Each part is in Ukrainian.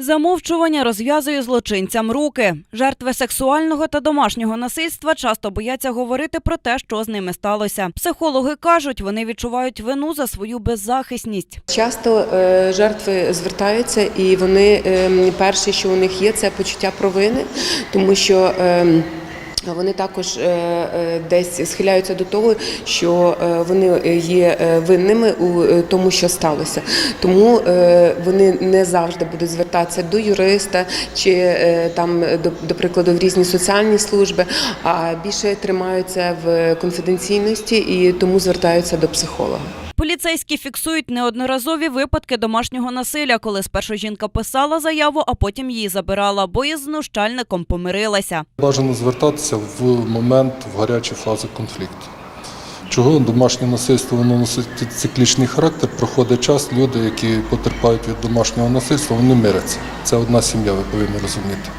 Замовчування розв'язує злочинцям руки. Жертви сексуального та домашнього насильства часто бояться говорити про те, що з ними сталося. Психологи кажуть, вони відчувають вину за свою беззахисність. Часто е, жертви звертаються, і вони е, перше, що у них є, це почуття провини, тому що. Вони також е, е, десь схиляються до того, що е, вони є винними у тому, що сталося. Тому вони не завжди будуть звертатися до юриста чи там до, до прикладу в різні соціальні служби, а більше тримаються в конфіденційності і тому звертаються до психолога. Поліцейські фіксують неодноразові випадки домашнього насилля, коли спершу жінка писала заяву, а потім її забирала, бо із знущальником помирилася. Бажано звертатися в момент в гарячі фази конфлікту. Чого домашнє насильство воно носить циклічний характер, проходить час, люди, які потерпають від домашнього насильства, вони миряться. Це одна сім'я, ви повинні розуміти.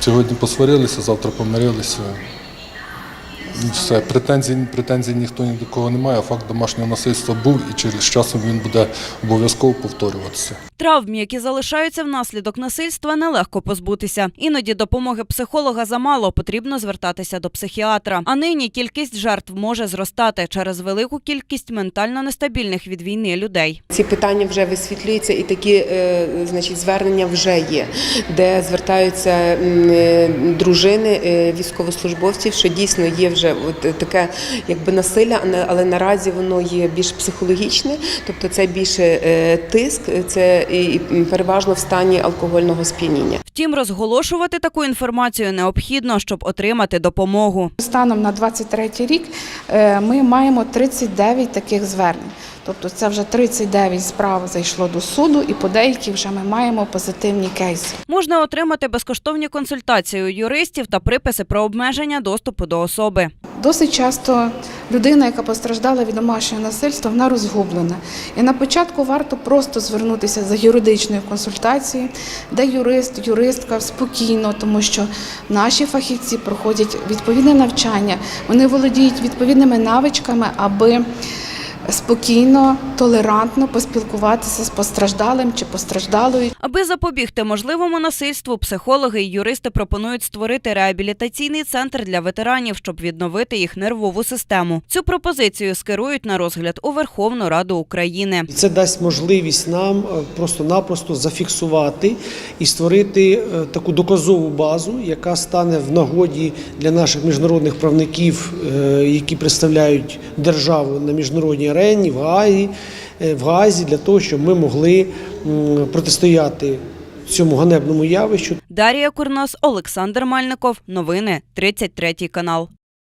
Сьогодні посварилися, завтра помирилися. Все, претензій, претензій ніхто ні до кого не має, факт домашнього насильства був і через часом він буде обов'язково повторюватися. Травм, які залишаються внаслідок насильства, нелегко позбутися. Іноді допомоги психолога замало, потрібно звертатися до психіатра. А нині кількість жертв може зростати через велику кількість ментально нестабільних від війни людей. Ці питання вже висвітлюються, і такі е, значить, звернення вже є, де звертаються е, дружини е, військовослужбовців, що дійсно є вже от таке якби насилля, не- але наразі воно є більш психологічне, тобто це більше е, тиск, це і і переважно в стані алкогольного сп'яніння. Втім, розголошувати таку інформацію необхідно, щоб отримати допомогу. Станом на 23 рік е, ми маємо 39 таких звернень. Тобто це вже 39 справ зайшло до суду, і по деяких вже ми маємо позитивні кейси. Можна отримати безкоштовні консультації у юристів та приписи про обмеження доступу до особи. Досить часто людина, яка постраждала від домашнього насильства, вона розгублена. І на початку варто просто звернутися за юридичною консультацією, де юрист, юристка спокійно, тому що наші фахівці проходять відповідне навчання, вони володіють відповідними навичками, аби спокійно, толерантно поспілкуватися з постраждалим чи постраждалою. Аби запобігти можливому насильству, психологи і юристи пропонують створити реабілітаційний центр для ветеранів, щоб відновити їх нервову систему. Цю пропозицію скерують на розгляд у Верховну Раду України. Це дасть можливість нам е, просто-напросто зафіксувати і створити е, таку доказову базу, яка стане в нагоді для наших міжнародних правників, е, які представляють державу на міжнародній арені в Гаазі, е, в Гаазі для того, щоб ми могли протистояти цьому ганебному явищу. Дарія Курнос, Олександр Мальников. Новини 33 канал.